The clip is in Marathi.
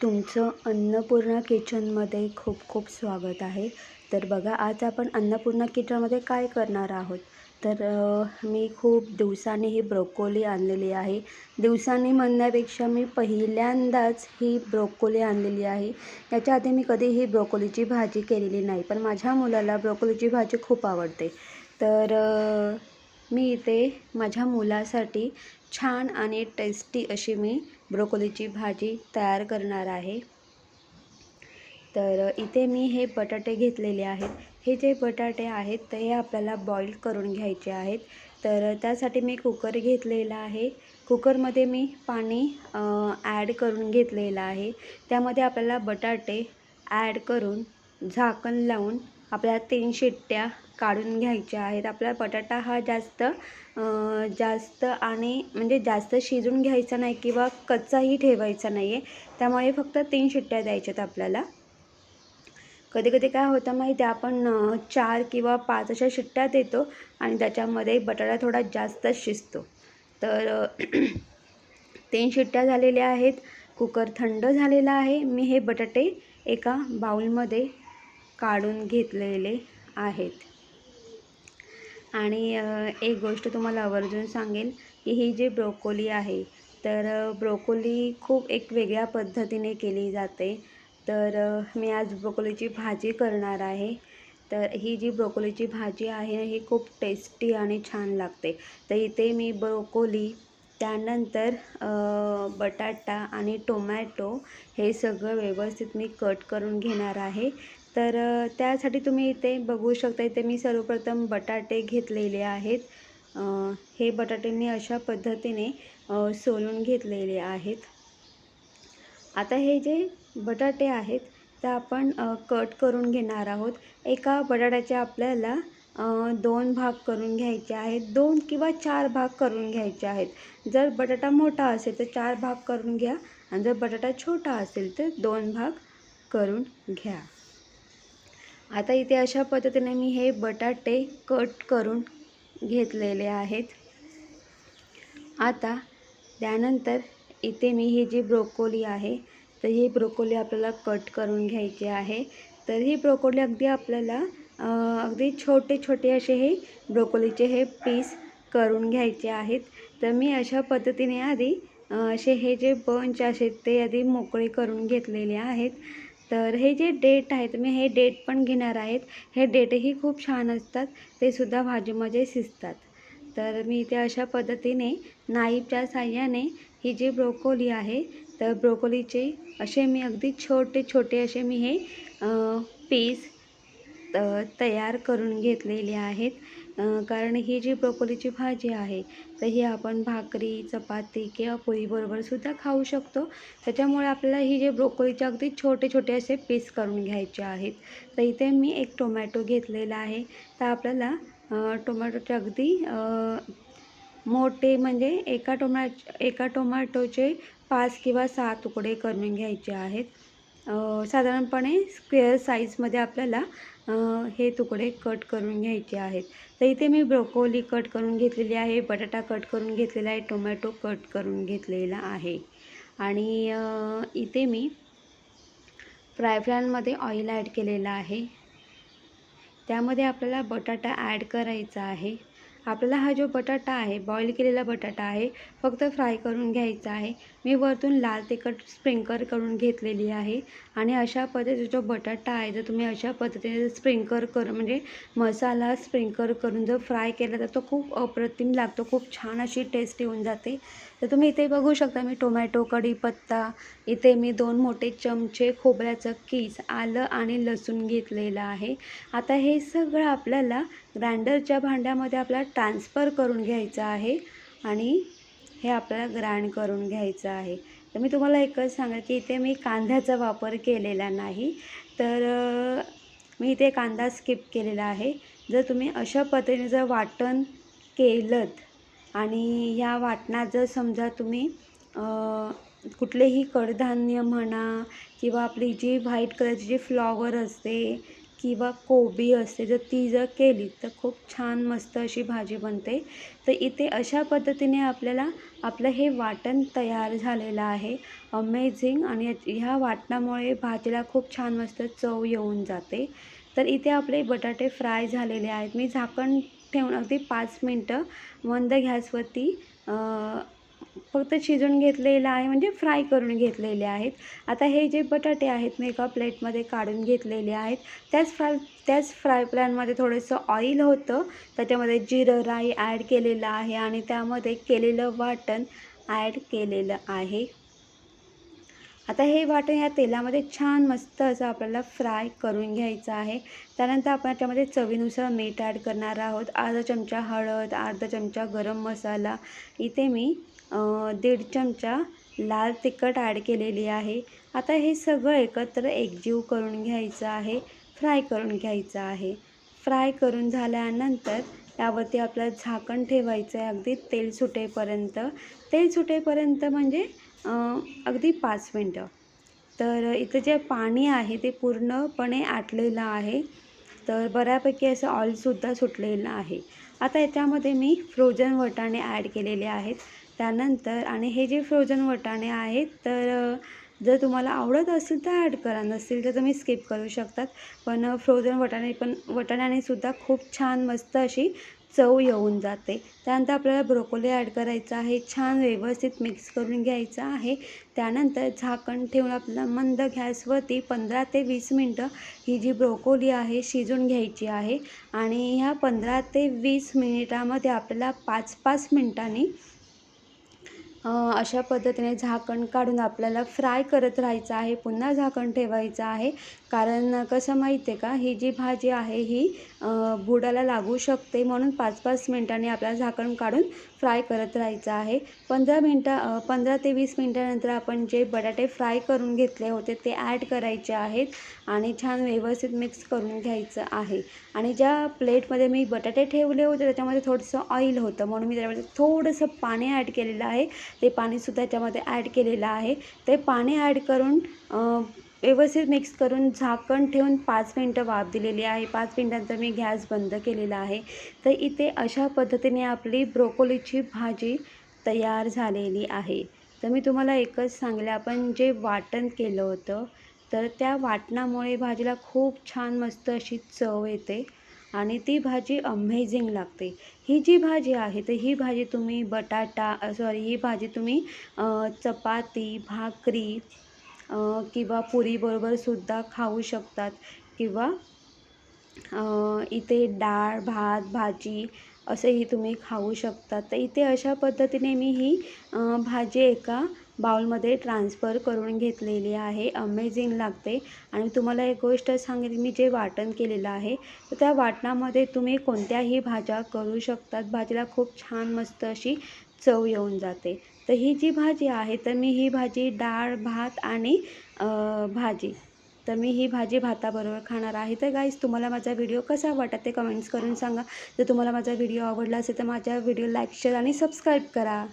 तुमचं अन्नपूर्णा किचनमध्ये खूप खूप स्वागत आहे. तर बघा आज आपण अन्नपूर्णा किचनमध्ये काय करणार आहोत? तर मी खूप दिवसांनी ही ब्रोकोली आणलेली आहे. दिवसांनी म्हणण्यापेक्षा मी पहिल्यांदाच ही ब्रोकोली आणलेली आहे. याच्या आधी मी कधी ही ब्रोकोलीची भाजी केलेली नाही पण माझ्या मुलाला ब्रोकोलीची भाजी खूप आवडते. तर मी इथे माझ्या मुलासाठी छान आणि टेस्टी अशी मी ब्रोकोलीची भाजी तयार करणार आहे. तर इथे मी हे बटाटे घेतलेले आहेत. हे जे बटाटे आहेत ते आपल्याला बॉईल करून घ्यायचे आहेत. तर त्यासाठी मी कुकर घेतलेला आहे. कुकरमध्ये मी पाणी ॲड करून घेतलेलं आहे. त्यामध्ये आपल्याला बटाटे ॲड करून झाकण लावून आपल्याला तीन शिट्ट्या काढून घ्यायच्या आहेत. आपला बटाटा हा जास्त जास्त आणि म्हणजे जास्त शिजून घ्यायचा नाही किंवा कच्चाही ठेवायचा नाही आहे त्यामुळे फक्त तीन शिट्ट्या द्यायच्यात आपल्याला. कधी कधी काय होतं माहिती आहे आपण चार किंवा पाच अशा शिट्ट्या देतो आणि त्याच्यामध्ये बटाटा थोडा जास्त शिजतो. तर तीन शिट्ट्या झालेल्या आहेत. कुकर थंड झालेला आहे. मी हे बटाटे एका बाऊलमध्ये काढून घेतलेले आहेत. आणि एक गोष्ट तुम्हाला आवर्जून सांगेल की ही जी ब्रोकोली आहे तर ब्रोकोली खूप एक वेगळ्या पद्धतीने केली जाते. तर मी आज ब्रोकोलीची भाजी करणार आहे. तर ही जी ब्रोकोलीची भाजी आहे ही खूप टेस्टी आणि छान लागते. तर इथे मी ब्रोकोली त्यानंतर बटाटा आणि टोमॅटो हे सगळं व्यवस्थित मी कट करून घेणार आहे. तर त्यासाठी तुम्ही इथे बघू शकता इथे मी सर्वप्रथम बटाटे घेतलेले आहेत. हे बटाटे मी अशा पद्धतीने सोलून घेतलेले आहेत. आता हे जे बटाटे आहेत ते आपण कट करून घेणार आहोत. एका बटाट्याचे आपल्याला दोन भाग करून घ्यायचे आहेत. दोन किंवा चार भाग करून घ्यायचे आहेत. जर बटाटा मोठा असेल तर चार भाग करून घ्या. आणि जर बटाटा छोटा असेल तर दोन भाग करून घ्या. आता इथे अशा पद्धतीने मी हे बटाटे कट करून घेतलेले आहेत. आता त्यानंतर इथे मी ही जी ब्रोकोली आहे तर ही ब्रोकोली आपल्याला कट करून घ्यायची आहे. तर ही ब्रोकोली अगदी आपल्याला अगदी छोटे छोटे असे हे ब्रोकोलीचे हे पीस करून घ्यायचे आहेत. तर मी अशा पद्धतीने आधी असे हे जे बंच आहेत ते आधी मोकळे करून घेतलेले आहेत. तर हे जे डेट आहेत मी हे डेट पण घेणार आहेत. हे डेटही खूप छान असतात. ते सुद्धा भाजीमध्ये शिजतात. तर मी इथे अशा पद्धतीने नाईफच्या साह्याने ही जी ब्रोकोली आहे तर ब्रोकोलीचे असे मी अगदी छोटे छोटे असे मी हे पीस तयार करून घेतलेले आहेत. कारण ही जी ब्रोकोलीची भाजी आहे तर ही आपण भाकरी चपाती किंवा पोळीबरोबरसुद्धा खाऊ शकतो. त्याच्यामुळे आपल्याला ही जे ब्रोकोलीचे अगदी छोटे छोटे असे पीस करून घ्यायचे आहेत. तर इथे मी एक टोमॅटो घेतलेला आहे. तर आपल्याला टोमॅटोचे अगदी मोठे म्हणजे एका टोमॅ एका टोमॅटोचे पाच किंवा सहा तुकडे करून घ्यायचे आहेत. साधारणपणे स्क्वेअर साईजमध्ये आपल्याला हे तुकडे कट करून घ्यायचे आहेत. तर इथे मी ब्रोकोली कट करून घेतलेली आहे बटाटा कट करून घेतलेला आहे टोमॅटो कट करून घेतलेला आहे. आणि इथे मी फ्राय पॅनमध्ये ऑइल ॲड केलेलं आहे. त्यामध्ये आपल्याला बटाटा ॲड करायचा आहे. आपल्याला हा जो बटाटा आहे बॉईल केलेला बटाटा आहे फक्त फ्राय करून घ्यायचा आहे. मी वरतून लाल तिखट स्प्रिंकर करून घेतलेली आहे. आणि अशा पद्धतीचा जो बटाटा आहे जर तुम्ही अशा पद्धतीने स्प्रिंकर करून म्हणजे मसाला स्प्रिंकर करून जर फ्राय केला तर तो खूप अप्रतिम लागतो. खूप छान अशी टेस्ट येऊन जाते. तर तुम्ही इथे बघू शकता मी टोमॅटो कढीपत्ता इथे मी दोन मोठे चमचे खोबऱ्याचं कीस आलं आणि लसूण घेतलेलं आहे. आता हे सगळं आपल्याला ग्राइंडरच्या भांड्यामध्ये आपल्याला ट्रान्सफर करून घ्यायचं आहे आणि हे आपल्याला ग्राइंड करून घ्यायचं आहे. तर मी तुम्हाला एकच सांगेल की इथे मी कांद्याचा वापर केलेला नाही. तर मी इथे कांदा स्किप केलेला आहे. जर तुम्ही अशा पद्धतीने जर वाटण केलं आणि ह्या वाटणात जर समजा तुम्ही कुठलेही कडधान्य म्हणा किंवा आपली जी व्हाईट कलरची जी फ्लॉवर असते किंवा कोबी असते जर ती जर केली तर खूप छान मस्त अशी भाजी बनते. तर इथे अशा पद्धतीने आपल्याला आपलं हे वाटण तयार झालेलं आहे. अमेझिंग आणि ह्या वाटणामुळे भाजीला खूप छान मस्त चव येऊन जाते. तर इथे आपले बटाटे फ्राय झालेले आहेत. मी झाकण ठेवून अगदी पाच मिनटं मंद गॅसवरती फक्त शिजून घेतलेलं आहे म्हणजे फ्राय करून घेतलेले आहेत. आता हे जे बटाटे आहेत मी एका प्लेटमध्ये काढून घेतलेले आहेत. त्याच फ्राय त्याच फ्राय पॅनमध्ये थोडंसं ऑइल होतं. त्याच्यामध्ये जिरं राई ॲड केलेलं आहे आणि त्यामध्ये केलेलं वाटण ॲड केलेलं आहे. आता हे वाटण या तेलामध्ये छान मस्त असं आपल्याला फ्राय करून घ्यायचं आहे. त्यानंतर आपण याच्यामध्ये चवीनुसार मीठ ॲड करणार आहोत. अर्धा चमचा हळद अर्धा चमचा गरम मसाला. इथे मी दीड चमचा लाल तिखट ॲड केलेली आहे. आता हे सगळं एकत्र एकजीव करून घ्यायचं आहे. फ्राय करून घ्यायचं आहे. फ्राय करून झाल्यानंतर त्यावरती आपलं झाकण ठेवायचं आहे. अगदी तेल सुटेपर्यंत. तेल सुटेपर्यंत म्हणजे अगदी पाच मिनटं. तर इथं जे पाणी आहे ते पूर्णपणे आटलेलं आहे. तर बऱ्यापैकी असं ऑइलसुद्धा सुटलेलं आहे. आता याच्यामध्ये मी फ्रोजन वटाणे ॲड केलेले आहेत. त्यानंतर आणि हे जे फ्रोझन वटाणे आहेत तर जर तुम्हाला आवडत असेल तर ॲड करा. नसेल तर तुम्ही स्किप करू शकतात. पण फ्रोझन वटाणे पण वटाण्याने सुद्धा खूप छान मस्त अशी चव येऊन जाते. त्यानंतर आपल्याला ब्रोकोली ॲड करायचं आहे. छान व्यवस्थित मिक्स करून घ्यायचं आहे. त्यानंतर झाकण ठेवून आपल्याला मंद गॅसवरती पंधरा ते वीस मिनटं ही जी ब्रोकोली आहे शिजून घ्यायची आहे. आणि ह्या पंधरा ते वीस मिनिटामध्ये आपल्याला पाच पाच मिनिटांनी अशा पद्धतीने झाकण काढून आपल्याला फ्राय करत राहायचं आहे. पुन्हा झाकण ठेवायचं आहे. कारण कसं माहिती आहे का? ही जी भाजी आहे ही बुडाला लागू शकते म्हणून पाच पाच मिनटांनी आपल्याला झाकण काढून फ्राय करत राहायचं आहे. पंधरा मिनटं पंधरा ते वीस मिनटानंतर आपण जे बटाटे फ्राय करून घेतले होते ते ॲड करायचे आहेत आणि छान व्यवस्थित मिक्स करून घ्यायचं आहे. आणि ज्या प्लेटमध्ये मी बटाटे ठेवले होते त्याच्यामध्ये थोडंसं ऑइल होतं म्हणून मी त्याच्यामध्ये थोडंसं पाणी ॲड केलेलं आहे. ते पाणीसुद्धा त्याच्यामध्ये ॲड केलेलं आहे. ते पाणी ॲड करून व्यवस्थित मिक्स करून झाकण ठेवून पाच मिनटं वाफ दिलेली आहे. पाच मिनटांनंतर मी गॅस बंद केलेला आहे. तर इथे अशा पद्धतीने आपली ब्रोकोलीची भाजी तयार झालेली आहे. तर मी तुम्हाला एकच सांगले आपण जे वाटण केलं होतं तर त्या वाटणामुळे भाजीला खूप छान मस्त अशी चव येते आणि ती भाजी अमेझिंग लागते. ही जी भाजी आहे तर ही भाजी तुम्ही बटाटा सॉरी ही भाजी तुम्ही चपाती भाकरी किंवा पुरीबरोबरसुद्धा खाऊ शकतात. किंवा इथे डाळ भात भाजी असंही तुम्ही खाऊ शकता. तर इथे अशा पद्धतीने मी ही भाजी एका बाउलमध्ये ट्रान्सफर करून घेतलेली आहे. अमेझिंग लागते. आणि तुम्हाला एक गोष्ट सांगेल मी जे वाटण केलेलं आहे तर त्या वाटणामध्ये तुम्ही कोणत्याही भाज्या करू शकतात. भाजीला खूप छान मस्त अशी चव येऊन जाते. तर ही जी भाजी आहे तर मी ही भाजी डाळ भात आणि भाजी. तर मी ही भाजी भाताबरोबर खाणार आहे. तर गाईज तुम्हाला माझा व्हिडिओ कसा वाटत ते कमेंट्स करून सांगा. जर तुम्हाला माझा व्हिडिओ आवडला असेल तर माझ्या व्हिडिओ लाईक शेअर आणि सबस्क्राईब करा.